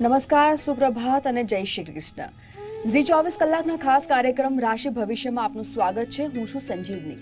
નમસ્કાર, સુપ્રભાત અને જય શ્રી કૃષ્ણ. ઝી ચોવીસ કલાકના ખાસ કાર્યક્રમ રાશિ ભવિષ્યમાં આપનું સ્વાગત છે. હું છું સંજીવની.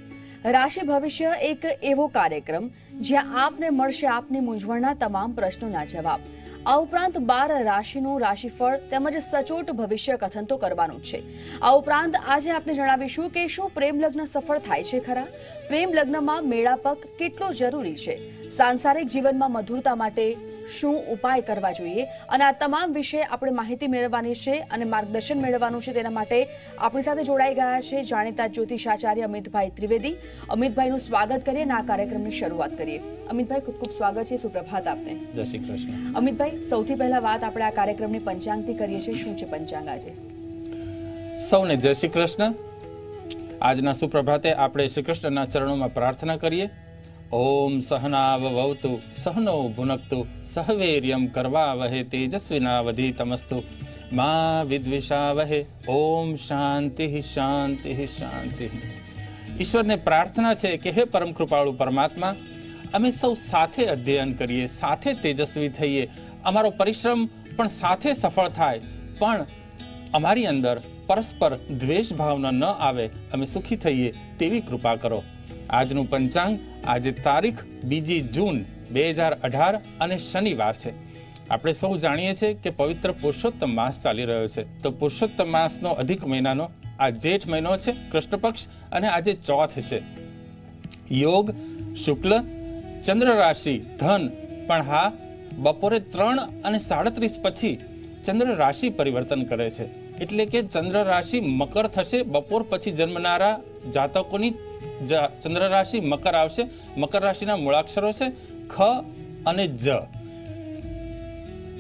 રાશિ ભવિષ્ય એક એવો કાર્યક્રમ જ્યાં આપને મળશે આપની મૂંઝવણના તમામ પ્રશ્નોના જવાબ. આ ઉપરાંત બાર રાશિનું રાશિફળ તેમજ સચોટ ભવિષ્ય કથન તો કરવાનું છે. આ ઉપરાંત આજે આપણે જણાવીશું કે શું પ્રેમ લગ્ન સફળ થાય છે ખરા? પ્રેમ લગ્નમાં મેળાપક કેટલો જરૂરી છે? સાંસારિક જીવનમાં મધુરતા માટે શું ઉપાય કરવા જોઈએ? અને આ તમામ વિશે આપણે માહિતી મેળવવાની છે અને માર્ગદર્શન મેળવવાનું છે તેના માટે આપણી સાથે જોડાઈ ગયા છે જાણીતા જ્યોતિષાચાર્ય અમિતભાઈ ત્રિવેદી. અમિતભાઈનું સ્વાગત કરીએ અને આ કાર્યક્રમની શરૂઆત કરીએ. અમિતભાઈ ખૂબ ખૂબ સ્વાગત છે. સુપ્રભાત આપને. જય શ્રી કૃષ્ણ. અમિતભાઈ સૌથી પહેલા વાત આપણે આ કાર્યક્રમની પંચાંગથી કરીએ છીએ. શું છે પંચાંગ આજે? સૌને જય શ્રી કૃષ્ણ. આજના સુપ્રભાતે આપણે શ્રી કૃષ્ણના ચરણોમાં પ્રાર્થના કરીએ. ઓમ સહનાવવતુ સહનો ભુનક્તુ, સહવેર્યમ કરવા વહે તેજસ્વિનાવધીતમસ્તુ. મા વિદ્વિષાવહે, ઓમ શાંતિ શાંતિ શાંતિ. ઈશ્વરને પ્રાર્થના છે કે હે પરમ કૃપાળુ પરમાત્મા, અમે સૌ સાથે અધ્યયન કરીએ, સાથે તેજસ્વી થઈએ. અમારો પરિશ્રમ પણ સાથે સફળ થાય. પણ અમારી અંદર પરસ્પર દ્વેષ ભાવના ન આવે, અમે સુખી થઈએ તેવી કૃપા કરો. આજનું પંચાંગ આજે તારીખ બીજી જૂન બે હજાર અઢાર અને શનિવાર છે. આપણે સૌ જાણીએ છીએ કે પવિત્ર પુરુષોત્તમ માસ ચાલી રહ્યો છે. તો પુરુષોત્તમ માસનો અધિક મહિનાનો, આ જેઠ મહિનો છે કૃષ્ણ પક્ષ અને આજે ચોથ છે. યોગ, શુક્લ, ચંદ્ર રાશિ, ધન પણ હા બપોરે ત્રણ અને સાડત્રીસ પછી ચંદ્ર રાશિ પરિવર્તન કરે છે. એટલે કે ચંદ્ર રાશિ મકર થશે બપોર પછી જન્મનારા જાતકોની ચંદ્ર રાશિ મકર આવશે. મકર રાશિના મૂળાક્ષરો છે ખ અને જ.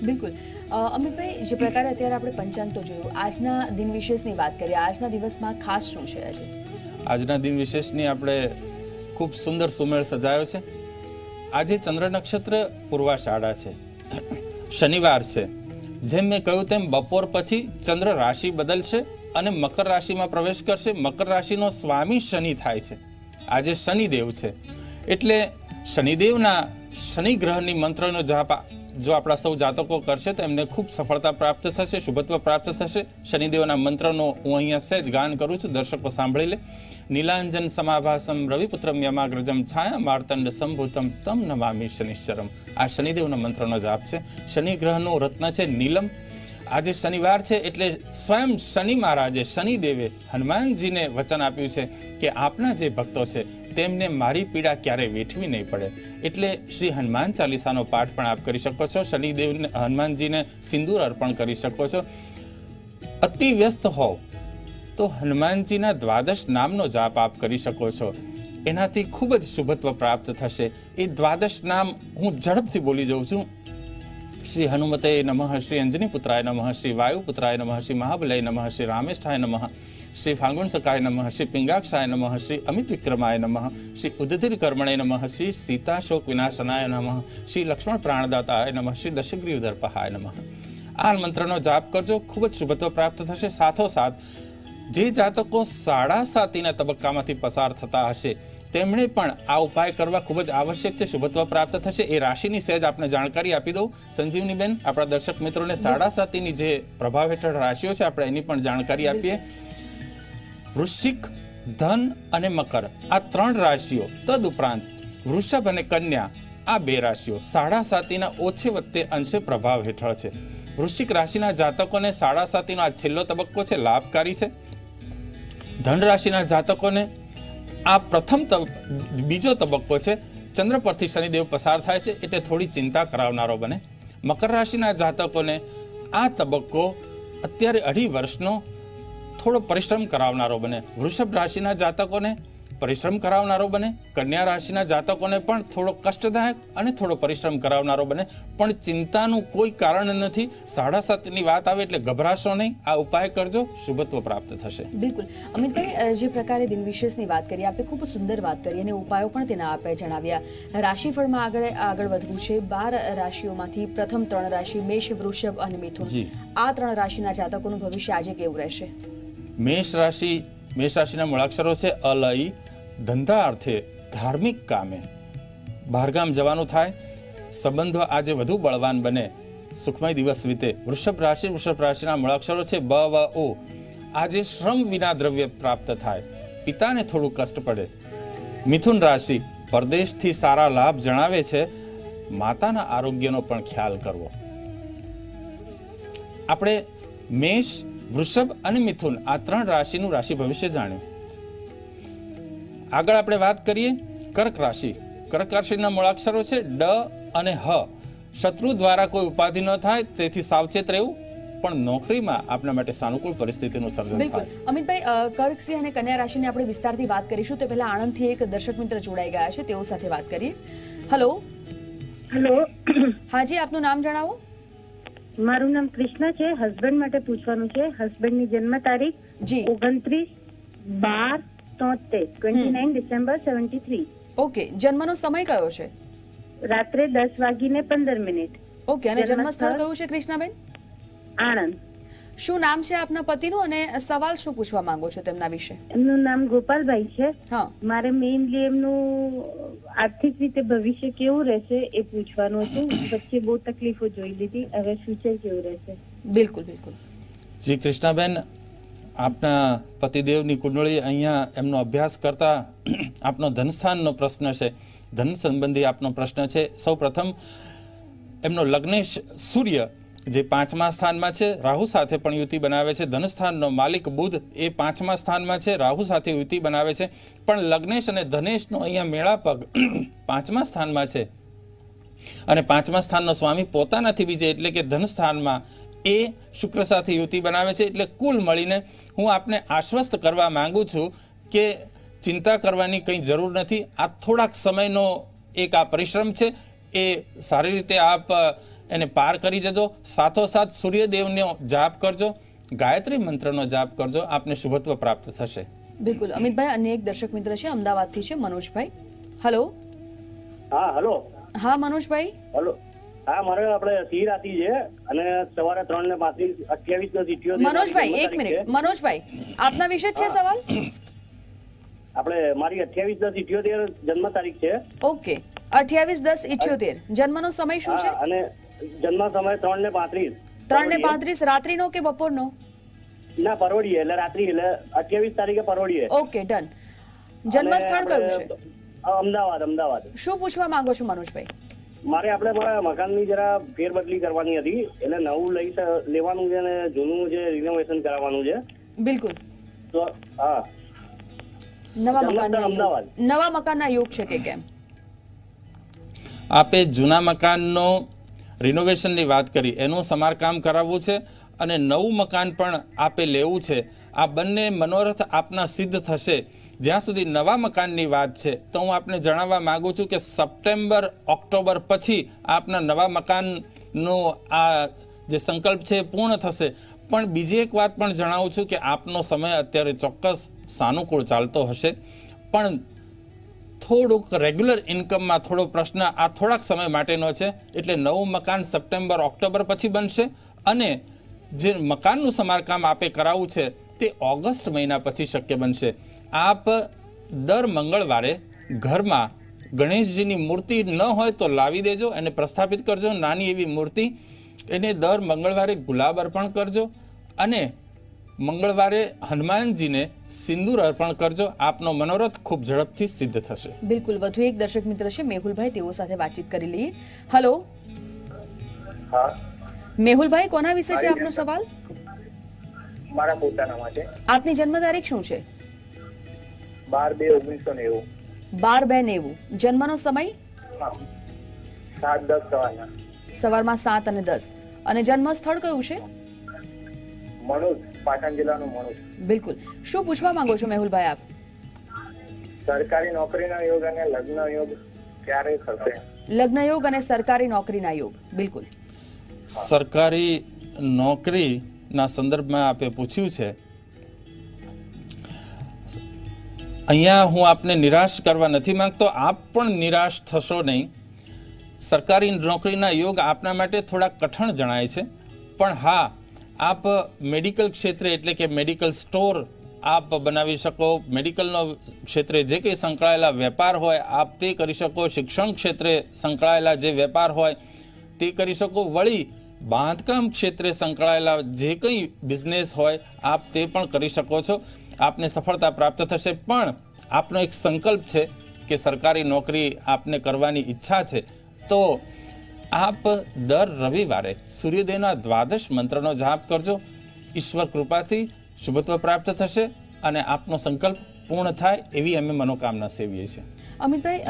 બિલકુલ. અમિતભાઈ જે પ્રકારે અત્યારે આપણે પંચાંગ તો જોયું આજના દિન વિશેષની વાત કરીએ આજના દિવસમાં ખાસ શું છે આજે? આજના દિન વિશેષની આપણે ખૂબ સુંદર સુમેળ સજાયો છે. આજે ચંદ્ર નક્ષત્ર પૂર્વાષાઢા છે. શનિવાર છે. જેમ મેં કહ્યું તેમ બપોર પછી ચંદ્ર રાશિ બદલશે અને મકર રાશિમાં પ્રવેશ કરશે. મકર રાશિનો સ્વામી શનિ થાય છે. આજે શનિદેવ છે. એટલે શનિદેવના શનિ ગ્રહની મંત્રનો જાપ જો આપણા સૌ જાતકો કરશે તો એમને ખૂબ સફળતા પ્રાપ્ત થશે, શુભત્વ પ્રાપ્ત થશે. શનિદેવના મંત્રનો હું અહીંયા સહેજ ગાન કરું છું. દર્શકો સાંભળી લે. નીલાંજન સમાભાસમ રવિપુત્રમ યમાગ્રજમ છાયા માર્તંડ સંભૂતમ તમ નમામી શનિશ્ચરમ. આ શનિદેવના મંત્રનો જાપ છે. શનિ ગ્રહનું રત્ન છે નીલમ. આજે શનિવાર છે એટલે સ્વયં શનિ મહારાજે, શનિદેવે હનુમાનજીને વચન આપ્યું છે કે આપના જે ભક્તો છે તેમને મારી પીડા ક્યારેય વેઠવી નહીં પડે. એટલે શ્રી હનુમાન ચાલીસાનો પાઠ પણ આપ કરી શકો છો. શનિદેવને, હનુમાનજીને સિંદૂર અર્પણ કરી શકો છો. અતિ વ્યસ્ત હોવ. તો હનુમાનજીના દ્વાદશ નામનો જાપ આપ કરી શકો છો એનાથી ખૂબ જ શુભત્વ પ્રાપ્ત થશે એ દ્વાદશ નામ હું ઝડપથી બોલી જાઉં છું શ્રી હનુમતે નમઃ શ્રી અંજની પુત્રાય નમઃ શ્રી વાયુપુત્રાય નમઃ શ્રી મહાબલય નમઃ શ્રી રામેષ્ઠાય નમઃ શ્રી ફાલ્ગુનસકાય નમઃ શ્રી પિંગાક્ષાય નમઃ શ્રી અમિત વિક્રમાય નમઃ શ્રી ઉદધિર કર્મણે નમઃ શ્રી સીતાશોક વિનાશનાય નમઃ શ્રી લક્ષ્મણ પ્રાણદાતાય નમઃ શ્રી દશગ્રીવ નમઃ આ મંત્રનો જાપ કરજો ખૂબ જ શુભત્વ પ્રાપ્ત થશે સાથોસાથ જે જાતકો સાડા સાતીના તબક્કામાંથી પસાર થતા હશે, તેમણે પણ આ ઉપાય કરવા ખૂબ જ આવશ્યક છે, શુભત્વ પ્રાપ્ત થશે. એ રાશિની સહેજ આપણે જાણકારી આપી દઉં. સંજીવનીબેન, આપણા દર્શક મિત્રોને સાડા સાતીની જે પ્રભાવ હેઠળ રાશિઓ છે, આપણે એની પણ જાણકારી આપીએ. વૃશ્ચિક, ધન અને મકર, આ ત્રણ રાશિઓ, તદુપરાંત વૃષભ અને કન્યા, આ બે રાશિઓ સાડા સાતીના ઓછે વત્તે અંશે પ્રભાવ હેઠળ છે. વૃશ્ચિક રાશિના જાતકોને સાડા સાતીનો આ છેલ્લો તબક્કો છે, લાભકારી છે. ધન રાશિના જાતકોને આ પ્રથમ બીજો તબક્કો છે, ચંદ્ર પરથી શનિદેવ પસાર થાય છે, એટલે થોડી ચિંતા કરાવનારો બને. મકર રાશિના જાતકોને આ તબક્કો અત્યારે અઢી વર્ષનો થોડો પરિશ્રમ કરાવનારો બને. વૃષભ રાશિના જાતકોને પરિશ્રમ કરાવનારો બને કન્યા રાશિના જાતકોને પણ થોડો કષ્ટદાયક અને થોડો પરિશ્રમ કરાવનારો બને. પણ ચિંતાનું કોઈ કારણ નથી. સાડા સાતની વાત આવે એટલે ગભરાશો નહીં. આ ઉપાય કરજો. શુભત્વ પ્રાપ્ત થશે. બિલકુલ. અમિતભાઈ જે પ્રકારે દિન વિશેષની વાત કરી આપણે ખૂબ સુંદર વાત કરી અને ઉપાયો પણ તેના આપે જણાવ્યા. રાશિફળમાં આગળ આગળ વધવું છે. બાર રાશિઓમાંથી પ્રથમ ત્રણ રાશિ મેષ વૃષભ અને મિથુન. આ ત્રણ રાશિના જાતકોનું ભવિષ્ય આજે કેવું રહેશે? મેષ રાશિ મેષ રાશિના મૂળાક્ષરો છે અલય ધંધા અર્થે ધાર્મિક કામે. બહારગામ જવાનું થાય, સંબંધો આજે વધુ બળવાન બને. સુખમય દિવસ વીતે. વૃષભ રાશિ, વૃષભ રાશિના મૂળાક્ષરો છે બ, વ ઓ આજે શ્રમ વિના દ્રવ્ય પ્રાપ્ત થાય. પિતાને થોડું કષ્ટ પડે. મિથુન રાશિ, પરદેશથી સારા લાભ જણાવે છે. માતાના આરોગ્યનો પણ ખ્યાલ કરવો. આપણે મેષ, વૃષભ અને મિથુન આ ત્રણ રાશિનું રાશિ ભવિષ્ય જાણ્યું. આગળ આપણે વાત કરીએ કર્ક રાશિ. કર્ક રાશિના મૂળાક્ષરો છે ડ અને હ. શત્રુ દ્વારા કોઈ ઉપાધિ ન થાય તેથી સાવચેત રહેવું. પણ નોકરીમાં આપણા માટે સાનુકૂળ પરિસ્થિતિનું સર્જન થાય. અમિતભાઈ કર્કસિંહ અને કન્યા રાશિની આપણે વિસ્તારથી વાત કરીશું. તે પહેલા આણંદથી એક દર્શક મિત્ર જોડાઈ ગયા છે. તેઓ સાથે વાત કરીએ. હલો. હેલો. હાજી આપનું નામ જણાવો. મારું નામ કૃષ્ણા છે. હસબન્ડ માટે પૂછવાનું છે. હસબન્ડની જન્મ તારીખ જી. ઓગણત્રીસ બાર તોતેર twenty nine December seventy three okay જન્મનો સમય કયો છે? રાત્રે દસ વાગીને પંદર મિનિટ. ઓકે અને જન્મ સ્થળ? કયું છે કૃષ્ણાબેન? આણંદ. શું નામ છે આપના પતિનું? અને સવાલ શું પૂછવા માંગો છો તેમના વિશે? એમનું નામ ગોપાલભાઈ છે. હા. મારે મેઇનલી એમનું આર્થિક રીતે ભવિષ્ય કેવું રહેશે એ પૂછવાનું હતું. વચ્ચે બહુ તકલીફો જોઈ લીધી. હવે ફ્યુચર કેવું રહેશે? બિલકુલ બિલકુલ. જી કૃષ્ણાબેન આપના પતિદેવની કુંડળી અહીંયા એમનો અભ્યાસ કરતા આપનો ધનસ્થાનનો પ્રશ્ન છે. ધન સંબંધી આપનો પ્રશ્ન છે. સૌ પ્રથમ એમનો લગ્નેશ સૂર્ય, જે પાંચમા સ્થાનમાં છે, રાહુ સાથે પણ યુતિ બનાવે છે. ધનસ્થાનનો માલિક બુધ એ પાંચમા સ્થાનમાં છે, રાહુ સાથે યુતિ બનાવે છે. પણ લગ્નેશ અને ધનેશનો અહીંયા મેળાપગ પાંચમા સ્થાનમાં છે. અને પાંચમા સ્થાનનો સ્વામી પોતાનાથી બીજે એટલે કે ધન સ્થાનમાં એ શુક્ર સાથે યુતિ બનાવે છે એટલે કુલ મળીને હું આપને આશ્વસ્ત કરવા માંગુ છું કે ચિંતા કરવાની કંઈ જરૂર નથી. આ થોડાક સમયનો એક આ પરિશ્રમ છે. એ સારી રીતે આપ એને પાર કરી જજો. સાથોસાથ સૂર્યદેવનો જાપ કરજો. ગાયત્રી મંત્રનો જાપ કરજો. આપને શુભત્વ પ્રાપ્ત થશે. બિલકુલ. અમિતભાઈ અન્ય એક દર્શક મિત્ર છે અમદાવાદથી છે મનોજભાઈ. હલો હા હલો હા મનોજભાઈ? હલો હા મારે આપણે સી રાતી છે અને સવારે ત્રણ ને પાંત્રીસ અઠ્યાવીસ નો સીટીઓ મનોજભાઈ એક મિનિટ. મનોજભાઈ આપના વિશે છે સવાલ? આપણે મારી અઠ્યાવીસ દસ ઇઠ્યોતેર જન્મ તારીખ છે. ઓકે. અઠ્યાવીસ દસ ઇઠ્યોતેર જન્મનો સમય શું છે? અને જન્મ સમય ત્રણ ને પાંત્રીસ. ત્રણ ને પાંત્રીસ રાત્રિનો કે બપોરનો? ના પરવડીએ એટલે રાત્રિ એટલે અઠ્યાવીસ તારીખે પરવડીએ ઓકે ડન. જન્મ સ્થળ કયું છે? અમદાવાદ અમદાવાદ. શું પૂછવા માંગો છો મનોજભાઈ? મારે આપણે મારા મકાનની જરા ફેરબદલી કરવાની હતી. એટલે નવું લઈ લેવાનું છે અને જૂનું જે રિનોવેશન કરાવવાનું છે. બિલકુલ. તો હા. નવા મકાનના અમદાવાદ. નવા મકાનના યોગ છે કે કેમ? આપે જૂના મકાનનો રિનોવેશનની વાત કરી. એનું સમારકામ કરાવવું છે અને નવું મકાન પણ આપે લેવું છે. આ બંને મનોરથ આપના સિદ્ધ થશે. જ્યાં સુધી નવા મકાનની વાત છે, તો હું આપને જણાવવા માગું છું કે સપ્ટેમ્બર, ઓક્ટોબર પછી આપના નવા મકાનનો આ જે સંકલ્પ છે પૂર્ણ થશે. પણ બીજી એક વાત પણ જણાવું છું કે આપનો સમય અત્યારે ચોક્કસ સાનુકૂળ ચાલતો હશે. પણ થોડુંક રેગ્યુલર ઇન્કમમાં થોડો પ્રશ્ન આ થોડાક સમય માટેનો છે, એટલે નવું મકાન સપ્ટેમ્બર, ઓક્ટોબર પછી બનશે. અને જે મકાનનું સમારકામ આપે કરાવવું છે, તે ઓગસ્ટ મહિના પછી શક્ય બનશે. આપ દર મંગળવારે ઘરમાં ગણેશજીની મૂર્તિ ન હોય તો લાવી દેજો અને પ્રસ્થાપિત કરજો. નાની એવી મૂર્તિ એને દર મંગળવારે ગુલાબ અર્પણ કરજો અને મંગળવારે હનુમાનજીને સિંદૂર અર્પણ કરજો. આપનો મનોરથ ખૂબ ઝડપથી સિદ્ધ થશે. બિલકુલ. વધુ એક દર્શક મિત્ર છે મેહુલભાઈ. તેઓ સાથે વાતચીત કરી લઈએ. હલો. હા. મેહુલભાઈ કોના વિશે છે આપનો સવાલ? મારા પોતાનામાં છે. આપની જન્મ તારીખ શું છે? બાર બે ઓગણીસો નેવું. બાર બે નેવું. જન્મનો સમય? સાત દસ સવારના. સવારમાં સાત અને દસ. અને જન્મ સ્થળ કયું છે? મણુજ પાટણ જિલ્લાનું મણુજ. બિલકુલ. શું પૂછવા માંગો છો મેહુલભાઈ આપ? સરકારી નોકરીનો યોગ અને લગ્ન યોગ ક્યારે થશે? લગ્ન યોગ અને સરકારી નોકરીના યોગ. બિલકુલ. સરકારી નોકરીના સંદર્ભમાં આપે પૂછ્યું છે અહીંયા હું આપને નિરાશ કરવા નથી માંગતો. આપ પણ નિરાશ થશો નહીં. સરકારી નોકરીના યોગ આપના માટે થોડા કઠણ જણાય છે. પણ હા, આપ મેડિકલ ક્ષેત્રે એટલે કે મેડિકલ સ્ટોર આપ બનાવી શકો. મેડિકલનો ક્ષેત્રે જે કંઈ સંકળાયેલા વેપાર હોય, આપ તે કરી શકો. શિક્ષણ ક્ષેત્રે સંકળાયેલા જે વેપાર હોય, તે કરી શકો. વળી બાંધકામ ક્ષેત્રે સંકળાયેલા જે કંઈ બિઝનેસ હોય, આપ તે પણ કરી શકો છો. આપને સફળતા પ્રાપ્ત થશે, પણ આપનો એક સંકલ્પ છે કે સરકારી નોકરી આપને કરવાની ઈચ્છા છે, તો આપ દર રવિવારે સૂર્યોદયના દ્વાદશ મંત્રનો જાપ કરજો. ઈશ્વર કૃપાથી શુભત્વ પ્રાપ્ત થશે અને આપનો સંકલ્પ પૂર્ણ થાય એવી અમે મનોકામના સેવીએ છીએ. અમિતભાઈ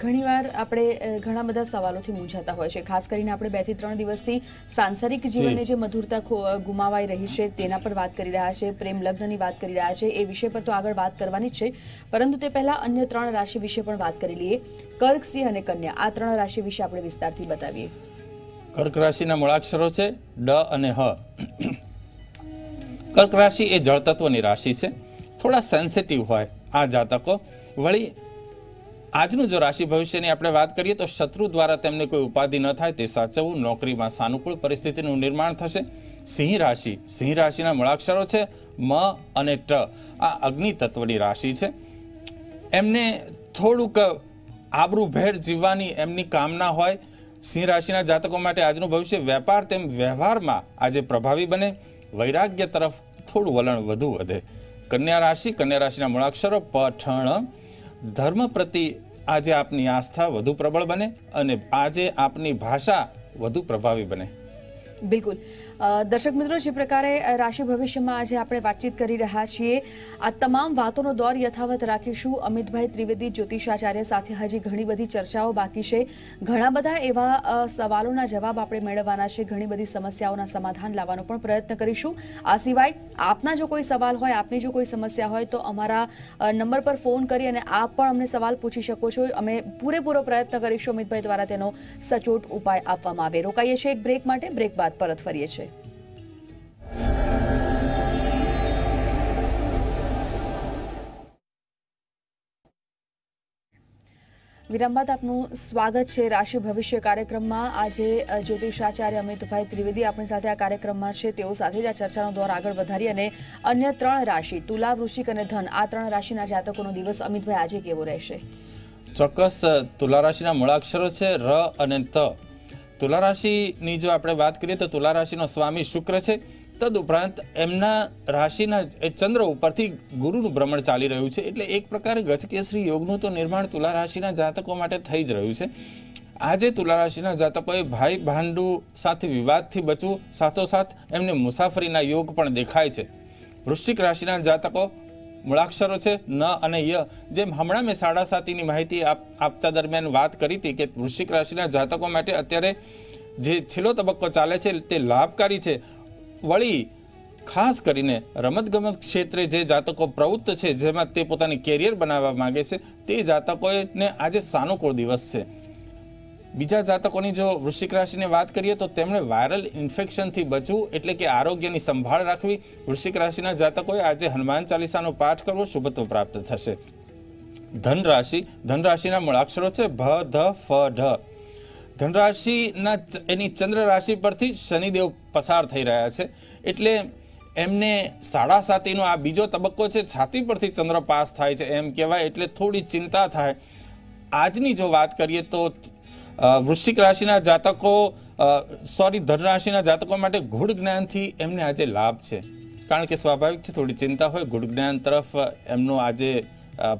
ઘણીવાર આપણે ઘણા બધા સવાલોથી મૂંઝાતા હોય છે. ખાસ કરીને આપણે બેથી ત્રણ દિવસથી સાંસારિક જીવનની જે મધુરતા ગુમાવાઈ રહી છે તેના પર વાત કરી રહ્યા છે પ્રેમ લગ્નની વાત કરી રહ્યા છે એ વિષય પર તો આગળ વાત કરવાની જ છે. પરંતુ તે પહેલા અન્ય ત્રણ રાશિ વિશે પણ વાત કરી લઈએ. કર્ક સિંહ અને કન્યા. આ ત્રણ રાશિ વિશે આપણે વિસ્તારથી બતાવીએ. કર્ક રાશિના મૂળાક્ષરો છે ડ અને હ. કર્ક રાશિ એ જળતત્વની રાશિ છે. થોડા સેન્સિટિવ હોય આ જાતકો. વળી આજનું જો રાશિ ભવિષ્યની આપણે વાત કરીએ તો શત્રુ દ્વારા તેમને કોઈ ઉપાધિ ન થાય તે સાચવવું નોકરીમાં સાનુકૂળ પરિસ્થિતિનું નિર્માણ થશે. સિંહ રાશિ, સિંહ રાશિના મૂળાક્ષરો છે મ અને ટ. આ અગ્નિ તત્વની રાશિ છે. એમને થોડુંક આબરૂભેર જીવવાની એમની કામના હોય. સિંહ રાશિના જાતકો માટે આજનું ભવિષ્ય વેપાર તેમ વ્યવહારમાં આજે પ્રભાવી બને. વૈરાગ્ય તરફ થોડું વલણ વધુ વધે. કન્યા રાશિ, કન્યા રાશિના મૂળાક્ષરો પઠણ ધર્મ પ્રતિ આજે આપની આસ્થા વધુ પ્રબળ બને અને આજે આપની ભાષા વધુ પ્રભાવી બને. બિલકુલ. દર્શક મિત્રો, જે પ્રકારે રાશિ ભવિષ્યમાં આજે આપણે વાતચીત કરી રહ્યા છીએ, આ તમામ વાતોનો દોર યથાવત રાખીશું. અમિતભાઈ ત્રિવેદી, જ્યોતિષાચાર્ય સાથે હજી ઘણી બધી ચર્ચાઓ બાકી છે. ઘણા બધા એવા સવાલોના જવાબ આપણે મેળવવાના છે. ઘણી બધી સમસ્યાઓના સમાધાન લાવવાનો પણ પ્રયત્ન કરીશું. આ સિવાય, આપના જો કોઈ સવાલ હોય, આપની જો કોઈ સમસ્યા હોય, તો અમારા નંબર પર ફોન કરી અને આપ પણ અમને સવાલ પૂછી શકો છો. અમે પૂરેપૂરો પ્રયત્ન કરીશું અમિતભાઈ દ્વારા તેનો સચોટ ઉપાય આપવામાં આવે. રોકાઈએ છીએ એક બ્રેક માટે. બ્રેક બાદ પરત ફરીએ છીએ. વિરામ આપનું સ્વાગત છે રાશિ ભવિષ્ય કાર્યક્રમમાં. આજે જ્યોતિષાચાર્ય અમિતભાઈ ત્રિવેદી આપણી સાથે આ કાર્યક્રમમાં છે. તેઓ સાથે જ આ ચર્ચાનો દોર આગળ વધારી અને અન્ય ત્રણ રાશિ, તુલા, વૃશ્ચિક અને ધન, આ ત્રણ રાશિના જાતકોનો દિવસ અમિતભાઈ આજે કેવો રહેશે? ચોક્કસ તુલા રાશિના મૂળાક્ષરો છે ર અને ત. તુલા રાશિની જો આપણે વાત કરીએ તો તુલા રાશિનો સ્વામી શુક્ર છે. તદુપરાંત એમના રાશિના ચંદ્ર ઉપરથી ગુરુનું ભ્રમણ ચાલી રહ્યું છે. એટલે એક પ્રકારે ગજકેસરી યોગનું તો નિર્માણ તુલા રાશિના જાતકો માટે થઈ જ રહ્યું છે. આજે તુલા રાશિના જાતકોએ ભાઈ ભાંડુ સાથે વિવાદથી બચવું, સાથોસાથ એમને મુસાફરીના યોગ પણ દેખાય છે. વૃશ્ચિક રાશિના જાતકો મૂળાક્ષરો છે, ન અને ય, જેમ હમણાં મેં સાડા સાતીની માહિતી આપ- આપતા દરમિયાન વાત કરી હતી કે વૃશ્ચિક રાશિના જાતકો માટે અત્યારે જે છેલ્લો તબક્કો ચાલે છે, તે લાભકારી છે. વળી ખાસ કરીને રમતગમત ક્ષેત્રે જે જાતકો પ્રવૃત્ત છે, જેમાં તે પોતાની કેરિયર બનાવવા માગે છે, તે જાતકોને આજે સાનુકૂળ દિવસ છે. બીજા જાતકોની જો વૃશ્ચિક રાશિની વાત કરીએ તો તેમણે વાયરલ ઇન્ફેક્શનથી બચવું એટલે કે આરોગ્યની સંભાળ રાખવી. વૃશ્ચિક રાશિના જાતકોએ આજે હનુમાન ચાલીસાનો પાઠ કરવો શુભત્વ પ્રાપ્ત થશે. ધન રાશિ ધન રાશિના મૂળાક્ષરો છે, ભ, ધ, ફ, ઢ. ધન રાશિના ચ- એની ચંદ્ર રાશિ પરથી શનિદેવ પસાર થઈ રહ્યા છે. એટલે એમને સાડા સાતીનો આ બીજો તબક્કો છે, છાતી પરથી ચંદ્ર પાસ થાય છે એમ કહેવાય, એટલે થોડી ચિંતા થાય. આજની જો વાત કરીએ તો વૃશ્ચિક રાશિના જાતકો સોરી, ધનરાશિના જાતકો માટે ગુઢ જ્ઞાનથી એમને આજે લાભ છે. કારણ કે સ્વાભાવિક છે, થોડી ચિંતા હોય ગુઢ જ્ઞાન તરફ એમનો આજે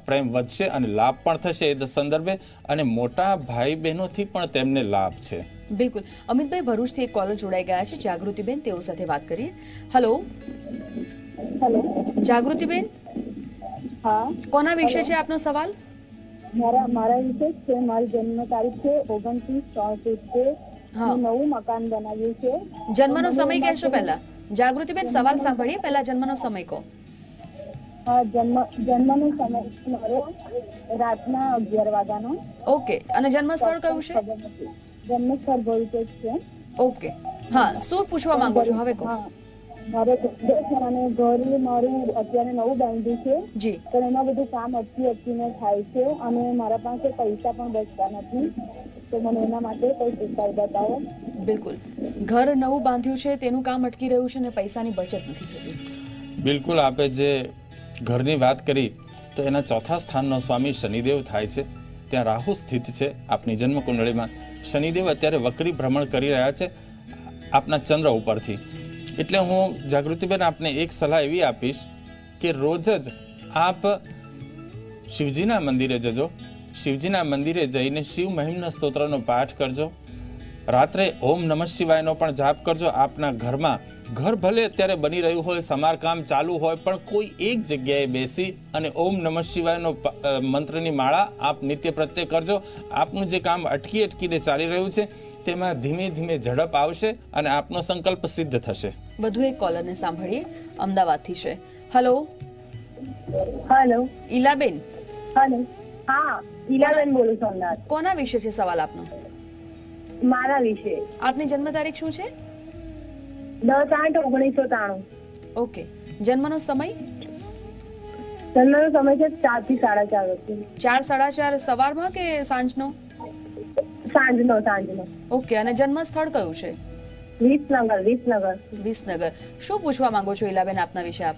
પ્રેમ વધશે અને લાભ પણ થશે એ સંદર્ભે અને મોટા ભાઈ બહેનોથી પણ તેમને લાભ છે. બિલકુલ. અમિતભાઈ ભરૂચથી એક કોલર જોડાઈ ગયા છે. જાગૃતિબેન તેઓ સાથે વાત કરીએ. હલો હેલો જાગૃતિબેન? હા. કોના વિશે છે આપનો સવાલ? મારા મારા વિશે છે. મારી જન્મ તારીખ છે. ઓગણત્રીસ ચોસઠ છે. હા. નવું મકાન બનાવ્યું છે. જન્મનો સમય કહેશો પહેલા. જાગૃતિબેન સવાલ સાંભળીએ. પહેલા જન્મનો સમય કહો. જન્મ જન્મનો સમય મારો. રાતના અગિયાર વાગ્યાનો. ઓકે અને જન્મ સ્થળ કયું છે? જન્મ સ્થળ છે. ઓકે. હા શું પૂછવા માંગો છો? હવે કહો. હા મારે અને ઘર મારું અત્યારે નવું બાંધ્યું છે. જી. પણ એમાં બધું કામ અટકી અટકીને થાય છે અને મારા પાસે પૈસા પણ બચતા નથી. તો મને એના માટે કોઈ ઉપાય બતાવો. બિલકુલ. ઘર નવું બાંધ્યું છે તેનું કામ અટકી રહ્યું છે અને પૈસાની બચત નથી થતી. બિલકુલ આપે જે ઘરની વાત કરી, તો એના ચોથા સ્થાનનો સ્વામી શનિદેવ થાય છે. ત્યાં રાહુ સ્થિત છે આપની જન્મકુંડળીમાં. શનિદેવ અત્યારે વક્રી ભ્રમણ કરી રહ્યા છે આપના ચંદ્ર ઉપરથી. એટલે હું જાગૃતિબેન આપને એક સલાહ એવી આપીશ કે રોજ જ આપ શિવજીના મંદિરે જજો. શિવજીના મંદિરે જઈને શિવ મહિમના સ્તોત્રનો પાઠ કરજો. રાત્રે ઓમ નમઃ શિવાયનો પણ જાપ કરજો. આપના ઘરમાં ઘર ભલે અત્યારે બની રહ્યું હોય સમારકામ ચાલુ હોય પણ કોઈ એક જગ્યાએ બેસી અને ઓમ નમઃ શિવાયનો મંત્રની માળા આપ નિત્ય પ્રત્યે કરજો. આપનું જે કામ અટકી અટકીને ચાલી રહ્યું છે તેમાં ધીમે ધીમે ઝડપ આવશે અને આપનો સંકલ્પ સિદ્ધ થશે. વધુ એક કોલરને સાંભળીએ. અમદાવાદથી છે. Hello hello Ilaben? હેલો હા ઈલાબેન બોલું છું અમદાવાદ. કોના વિશે છે સવાલ આપનો? મારા વિશે. આપની જન્મ તારીખ શું છે? દસ આઠ ઓગણીસો ત્રાણું. ઓકે. જન્મનો સમય? જન્મનો સમય છે ચારથી સાડા ચાર વચ્ચે. ચાર સાડા ચાર સવારમાં કે સાંજનો? સાંજનો સાંજનો. ઓકે અને જન્મ સ્થળ કયું છે? વિસનગર વિસનગર. વિસનગર. શું પૂછવા માંગો છો ઇલાબેન આપના વિશે આપ?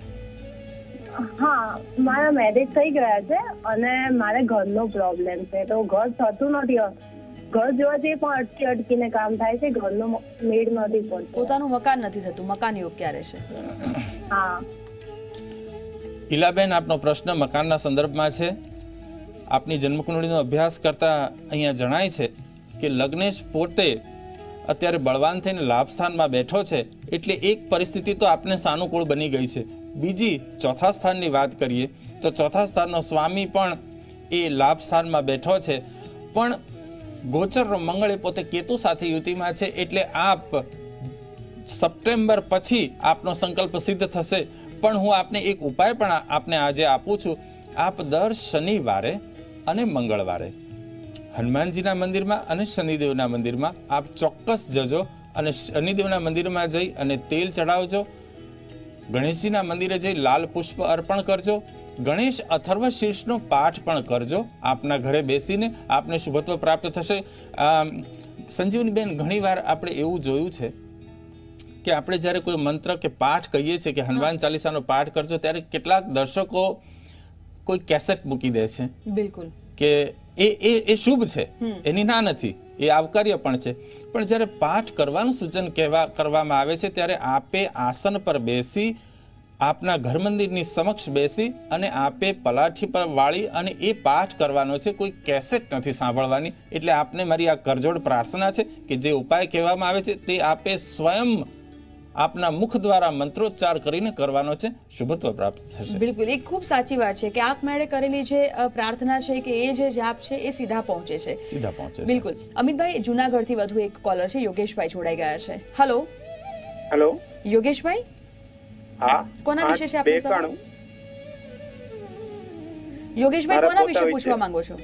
હા મારા મેરેજ થઈ ગયા છે અને મારે ઘરનો પ્રોબ્લેમ છે. તો ઘર થતું નથી ઘર જોવા જઈએ પણ અટકી અટકીને કામ થાય છે ઘરનો મેળ નથી પડતો. પોતાનું મકાન નથી થતું મકાન યોગ ક્યારે છે? હા. ઈલાબેન આપનો પ્રશ્ન મકાનના સંદર્ભમાં છે. આપની જન્મકુંડળીનો અભ્યાસ કરતા અહીંયા જણાય છે કે લગ્નેશ પોતે અત્યારે બળવાન થઈને લાભ સ્થાનમાં બેઠો છે એટલે એક પરિસ્થિતિ તો આપને સાનુકૂળ બની ગઈ છે. બીજી ચોથા સ્થાનની વાત કરીએ તો ચોથા સ્થાનનો સ્વામી પણ એ લાભ સ્થાનમાં બેઠો છે. પણ ગોચરનો મંગળ એ પોતે કેતુ સાથે યુતિમાં છે એટલે આપ સપ્ટેમ્બર પછી આપનો સંકલ્પ સિદ્ધ થશે. પણ હું આપને એક ઉપાય પણ આપને આજે આપું છું. આપ દર શનિવારે અને મંગળવારે હનુમાનજીના મંદિરમાં અને શનિદેવના મંદિરમાં આપ ચોક્કસ જજો અને શનિદેવના મંદિરમાં જઈ અને તેલ ચડાવજો ગણેશજીના મંદિરે જઈ લાલ પુષ્પ અર્પણ કરજો. ગણેશ અથર્વ શીર્ષનો પાઠ પણ કરજો. આપના ઘરે બેસીને આપને શુભત્વ પ્રાપ્ત થશે. સંજીવનીબેન ઘણીવાર આપણે એવું જોયું છે કે આપણે જ્યારે કોઈ મંત્ર કે પાઠ કહીએ છીએ કે હનુમાન ચાલીસાનો પાઠ કરજો ત્યારે કેટલાક દર્શકો કોઈ કેસેટ મૂકી દે છે. બિલકુલ. કે એ એ એ શુભ છે. એની ના નથી. એ આવકાર્ય પણ છે. પણ જ્યારે પાઠ કરવાનું સૂચન કહેવા કરવામાં આવે છે ત્યારે આપે આસન પર બેસી આપના ઘર મંદિરની સમક્ષ બેસી અને આપે પલાઠી પર વાળી અને એ પાઠ કરવાનો છે. કોઈ કેસેટ નથી સાંભળવાની. એટલે આપને મારી આ કરજોડ પ્રાર્થના છે કે જે ઉપાય કહેવામાં આવે છે તે આપે સ્વયં આપના મુખ દ્વારા મંત્રોચ્ચાર કરીને કરવાનો છે. શુભત્વ પ્રાપ્ત થશે. બિલકુલ. એ ખૂબ સાચી વાત છે કે આપ મેળે કરેલી જે પ્રાર્થના છે કે એ જે જાપ છે એ સીધા પહોંચે છે. સીધા પહોંચે છે. બિલકુલ. અમિતભાઈ જુનાગઢથી વધુ એક કોલર છે. યોગેશભાઈ જોડાઈ ગયા છે. હલો હેલો યોગેશભાઈ? કોના વિશે છે આપનો સવાલ? યોગેશભાઈ કોના વિશે પૂછવા માંગો છો?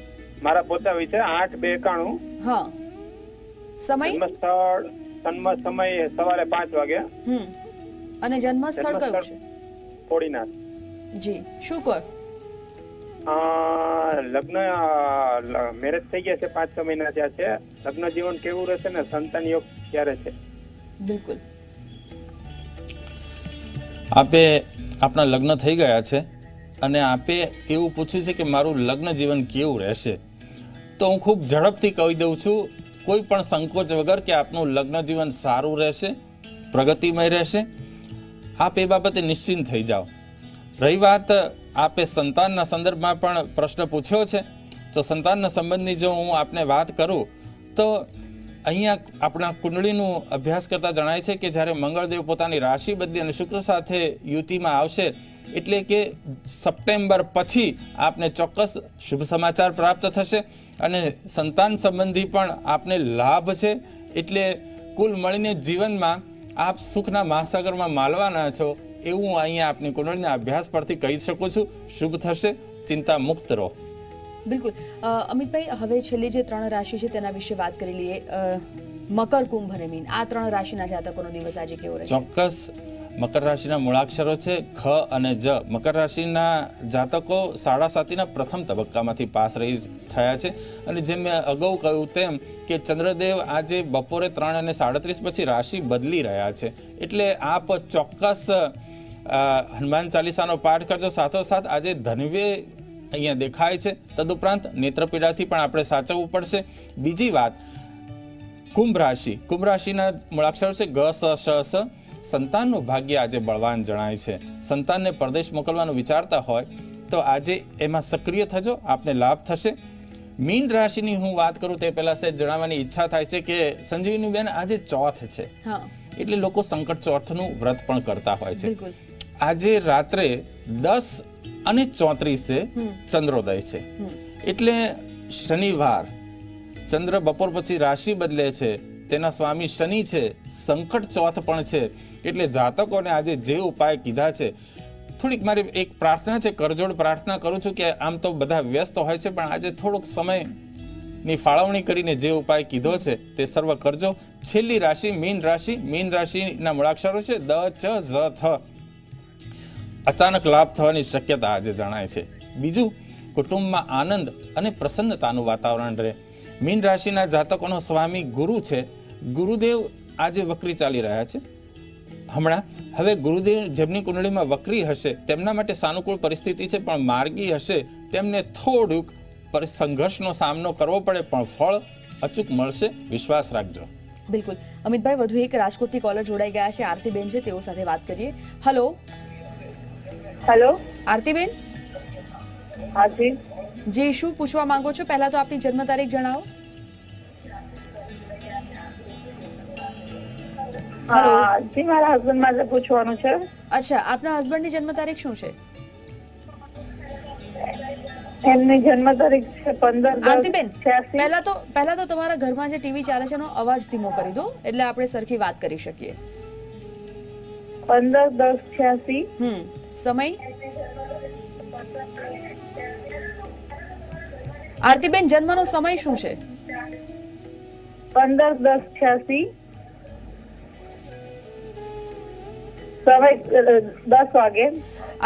મારા પોતા વિશે આઠ બે એકાણું હા. સમય? જન્મ સ્થળ જન્મ સમય સવારે પાંચ વાગે. હમ. અને જન્મ સ્થળ કયું છે? જી. શું કહો લગ્ન મેરેજ થઈ ગયા છે પાંચ છ મહિના થયા છે. લગ્ન જીવન કેવું રહેશે ને? સંતાન યોગ ક્યારે છે? બિલકુલ. આપે આપણા લગ્ન થઈ ગયા છે અને આપે એવું પૂછ્યું છે કે મારું લગ્ન જીવન કેવું રહેશે? તો હું ખૂબ ઝડપથી કહી દઉં છું, કોઈ પણ સંકોચ વગર કે આપનું લગ્ન જીવન સારું રહેશે, પ્રગતિમય રહેશે, આપ એ બાબતે નિશ્ચિંત થઈ જાઓ. રહી વાત આપે સંતાનના સંદર્ભમાં પણ પ્રશ્ન પૂછ્યો છે. તો સંતાનના સંબંધની જો હું આપને વાત કરું, તો અહીંયા આપણા કુંડળીનું અભ્યાસ કરતા જણાય છે કે જ્યારે મંગળદેવ પોતાની રાશિ બદલી અને શુક્ર સાથે યુતિમાં આવશે, એટલે કે સપ્ટેમ્બર પછી આપને ચોક્કસ શુભ સમાચાર પ્રાપ્ત થશે અને સંતાન સંબંધી પણ આપને લાભ છે. એટલે કુલ મળીને જીવનમાં આપ સુખના મહાસાગરમાં માલવાના છો એવું હું અહીંયા આપની કુંડળીના અભ્યાસ પરથી કહી શકું છું. શુભ થશે, ચિંતા મુક્ત રહો. બિલકુલ. અમિતભાઈ, હવે છેલ્લી જે ત્રણ રાશિ છે તેના વિશે વાત કરી લઈએ. મકર, કુંભ અને મીન. આ ત્રણ રાશિના જાતકોનો દિવસ આજે કેવો રહેશે ચોક્કસ. મકર રાશિના મૂળાક્ષરો છે ખ અને જ. મકર રાશિના જાતકો સાડા સાતીના પ્રથમ તબક્કામાંથી પાસ રહી થયા છે. અને જેમ મેં અગાઉ કહ્યું તેમ કે ચંદ્રદેવ આજે બપોરે ત્રણ અને સાડત્રીસ પછી રાશિ બદલી રહ્યા છે. એટલે આપ ચોક્કસ હનુમાન ચાલીસાનો પાઠ કરજો. સાથોસાથ આજે ધનવે અહીંયા દેખાય છે. તદુપરાંત નેત્રપીડાથી પણ આપણે સાચવવું પડશે. બીજી વાત કુંભ રાશિ. કુંભ રાશિના મૂળાક્ષર છે ગ સ શ સ. સંતાનનું ભાગ્ય આજે બળવાન જણાય છે. સંતાનને પરદેશ મોકલવાનું વિચારતા હોય તો આજે એમાં સક્રિય થજો આપને લાભ થશે. મીન રાશિની હું વાત કરું તે પહેલા સેજ જણાવવાની ઈચ્છા થાય છે કે સંજીવની બેન આજે ચોથ છે. એટલે લોકો સંકટ ચોથનું વ્રત પણ કરતા હોય છે. આજે રાત્રે દસ અને ચોત્રીસે ચંદ્રોદય છે. એટલે શનિવાર ચંદ્ર બપોર પછી રાશિ બદલે છે તેના સ્વામી શનિ છે સંકટ ચોથ પણ છે એટલે જાતકોને આજે જે ઉપાય કીધા છે થોડીક મારી એક પ્રાર્થના છે કરજોડ પ્રાર્થના કરું છું કે આમ તો બધા વ્યસ્ત હોય છે પણ આજે થોડોક સમયની ફાળવણી કરીને જે ઉપાય કીધો છે તે સર્વ કરજો. છેલ્લી રાશિ મીન રાશિ મીન રાશિના મૂળાક્ષરો છે દ ચ ઝ થ. અચાનક લાભ થવાની શક્યતા આજે જણાય છે. બીજું, કુટુંબમાં આનંદ અને પ્રસન્નતાનું વાતાવરણ રહે. મીન રાશિના જાતકોનો સ્વામી ગુરુ છે. ગુરુદેવ આજે વક્રી ચાલી રહ્યા છે. હમણાં, હવે ગુરુદેવ જેમની કુંડળીમાં વક્રી હશે, તેમના માટે સાનુકૂળ પરિસ્થિતિ છે, પણ માર્ગી હશે, તેમને થોડુંક પર- સંઘર્ષનો સામનો કરવો પડે, પણ ફળ અચૂક મળશે, વિશ્વાસ રાખજો. બિલકુલ. અમિતભાઈ, વધુ એક રાજકોટથી કોલર જોડાઈ ગયા છે. આરતીબેન છે, તેઓ સાથે વાત કરીએ. હલો હેલો આરતીબેન? હાજી. જી શું પૂછવા માંગો છો? પહેલા તો આપની જન્મ તારીખ જણાવો. હેલો જી મારા હસબન્ડ માટે પૂછવાનું છે. અચ્છા આપના હસબન્ડની જન્મ તારીખ શું છે? એમની જન્મ તારીખ છે આરતીબેન પહેલા તો પહેલા તો તમારા ઘરમાં જે ટીવી ચાલે છે એનો અવાજ ધીમો કરી દો એટલે આપણે સરખી વાત કરી શકીએ. પંદર દસ છ્યાસી. હમ. સમય? આરતીબેન જન્મનો સમય શું છે? પંદર દસ છ્યાસી. દસ વાગે.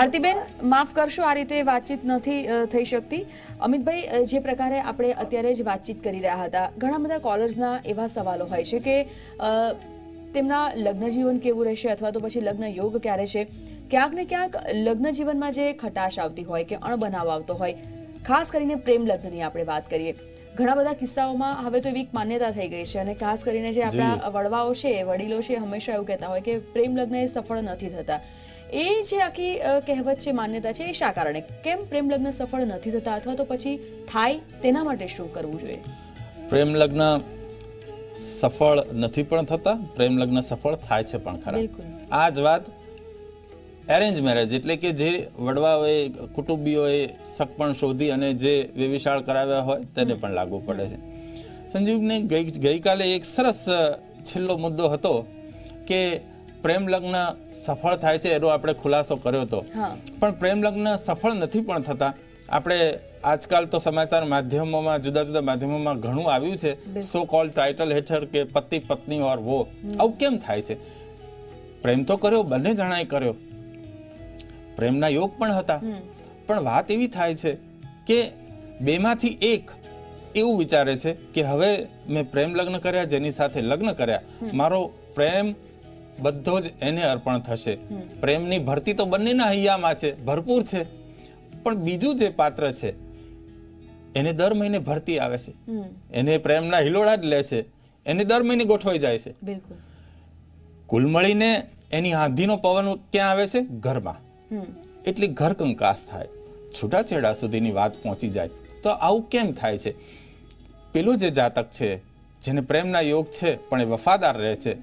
આરતીબેન માફ કરશો આ રીતે વાતચીત નથી થઈ શકતી. અમિતભાઈ જે પ્રકારે આપણે અત્યારે જ વાતચીત કરી રહ્યા હતા ઘણા બધા કોલર્સના એવા સવાલો હોય છે કે તેમના લગ્ન જીવન કેવું રહેશે અથવા તો પછી લગ્ન યોગ ક્યારે છે? ક્યાંક ને ક્યાંક લગ્ન જીવનમાં જે ખટાશ આવતી હોય કે અણબનાવ આવતો હોય ખાસ કરીને પ્રેમ લગ્નની આપણે વાત કરીએ. ઘણા બધા કિસ્સાઓમાં હવે તો એવી માન્યતા થઈ ગઈ છે અને ખાસ કરીને જે આપણા વડવાઓ છે વડીલો છે હંમેશા એવું કહેતા હોય કે પ્રેમ લગ્ન એ સફળ નથી થતા. એ જે આખી કહેવત છે માન્યતા છે એ શા કારણે? કેમ પ્રેમ લગ્ન સફળ નથી થતા અથવા તો પછી થાય તેના માટે શું કરવું જોઈએ? પ્રેમ લગ્ન સફળ નથી પણ થતા પ્રેમ લગ્ન સફળ થાય છે પણ ખરા. આ જ વાત એરેન્જ મેરેજ એટલે કે જે વડવાઓએ કુટુંબીઓએ સગપણ શોધી અને જે વેવિશાળ કરાવ્યા હોય તેને પણ લાગુ પડે છે. સંજીવને ગઈ ગઈકાલે એક સરસ છેલ્લો મુદ્દો હતો કે પ્રેમ લગ્ન સફળ થાય છે એનો આપણે ખુલાસો કર્યો હતો. પણ પ્રેમ લગ્ન સફળ નથી પણ થતા. આપણે આજકાલ તો સમાચાર માધ્યમોમાં જુદા જુદા માધ્યમોમાં ઘણું આવ્યું છે. સો કોલ ટાઇટલ હેઠળ કે પતિ પત્ની ઓર વો આવું કેમ થાય છે? પ્રેમ તો કર્યો બંને જણાએ કર્યો. પ્રેમના યોગ પણ હતા. પણ વાત એવી થાય છે કે બેમાંથી એક એવું વિચારે છે કે હવે મેં પ્રેમ લગ્ન કર્યા જેની સાથે લગ્ન કર્યા મારો પ્રેમ બધો જ એને અર્પણ થશે. પ્રેમની ભરતી તો બંનેના હૈયામાં છે ભરપૂર છે. પણ બીજું જે પાત્ર છે એને દર મહિને ભરતી આવે છે. એને પ્રેમના હિલોડા જ લે છે. એને દર મહિને ગોઠવાઈ જાય છે. બિલકુલ. કુલ મળીને એની આંધીનો પવન ક્યાં આવે છે? ઘરમાં. એટલે ઘર કંકાસ થાય. છૂટાછેડા સુધીની વાત પહોંચી જાય. તો આવું કેમ થાય છે? પેલું જે જાતક છે જેને પ્રેમના યોગ છે પણ એ વફાદાર રહે છે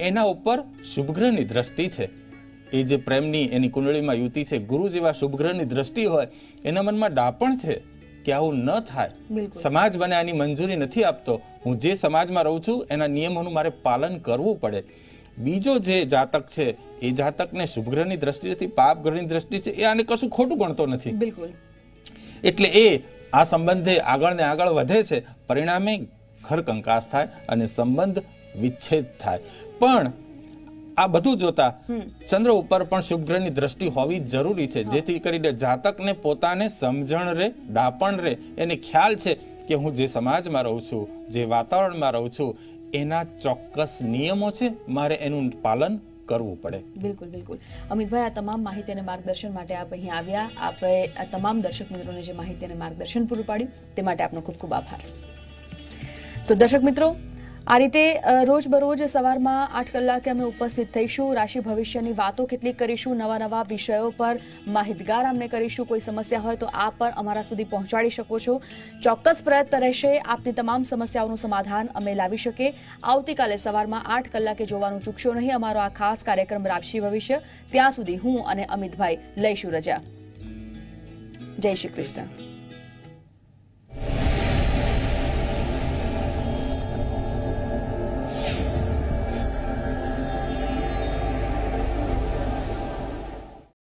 એના ઉપર શુભગ્રહની દ્રષ્ટિ છે. એ જે પ્રેમની એની કુંડળીમાં યુતિ છે ગુરુ જેવા શુભગ્રહની દ્રષ્ટિ હોય એના મનમાં ડાપણ છે કે આવું ન થાય. સમાજ મને આની મંજૂરી નથી આપતો. હું જે સમાજમાં રહું છું એના નિયમોનું મારે પાલન કરવું પડે. બીજો જે જાતક છે એ જાતકને શુભગ્રહની દ્રષ્ટિથી પાપ ગ્રહની દ્રષ્ટિ છે એ આને કશું ખોટું ગણતો નથી. બિલકુલ. એટલે એ આ સંબંધે આગળ ને આગળ વધે છે પરિણામે ઘર કંકાસ થાય અને સંબંધ વિચ્છેદ થાય. પણ આ બધું જોતા ચંદ્ર ઉપર પણ શુભ ગ્રહની દ્રષ્ટિ હોવી જરૂરી છે. જેથી કરીને જાતકને પોતાને સમજણ રે ડાપણ રે. એને ખ્યાલ છે કે હું જે સમાજમાં રહું છું જે વાતાવરણમાં રહું છું એના ચોક્કસ નિયમો છે, મારે એનું પાલન કરવું પડે. બિલકુલ બિલકુલ. અમિતભાઈ, આ તમામ માહિતી અને માર્ગદર્શન માટે આપ અહીં આવ્યા. આપે આ તમામ દર્શક મિત્રોને જે માહિતી અને માર્ગદર્શન પૂરું પાડ્યું, તે માટે આપનો ખૂબ ખૂબ આભાર. તો દર્શક મિત્રો આ રીતે રોજબરોજ સવારમાં આઠ કલાકે અમે ઉપસ્થિત થઈશું. રાશિ ભવિષ્યની વાતો કેટલીક કરીશું, નવા નવા વિષયો પર માહિતગાર અમને કરીશું. કોઈ સમસ્યા હોય તો આ પર અમારા સુધી પહોંચાડી શકો છો. ચોક્કસ પ્રયત્ન રહેશે. આપની તમામ સમસ્યાઓનું સમાધાન અમે લાવી શકીએ. આવતીકાલે સવારમાં આઠ કલાકે જોવાનું ચૂકશો નહીં. અમારો આ ખાસ કાર્યક્રમ રાશિ ભવિષ્ય. ત્યાં સુધી હું અને અમિતભાઈ લઈશું રજા. જય શ્રી કૃષ્ણ.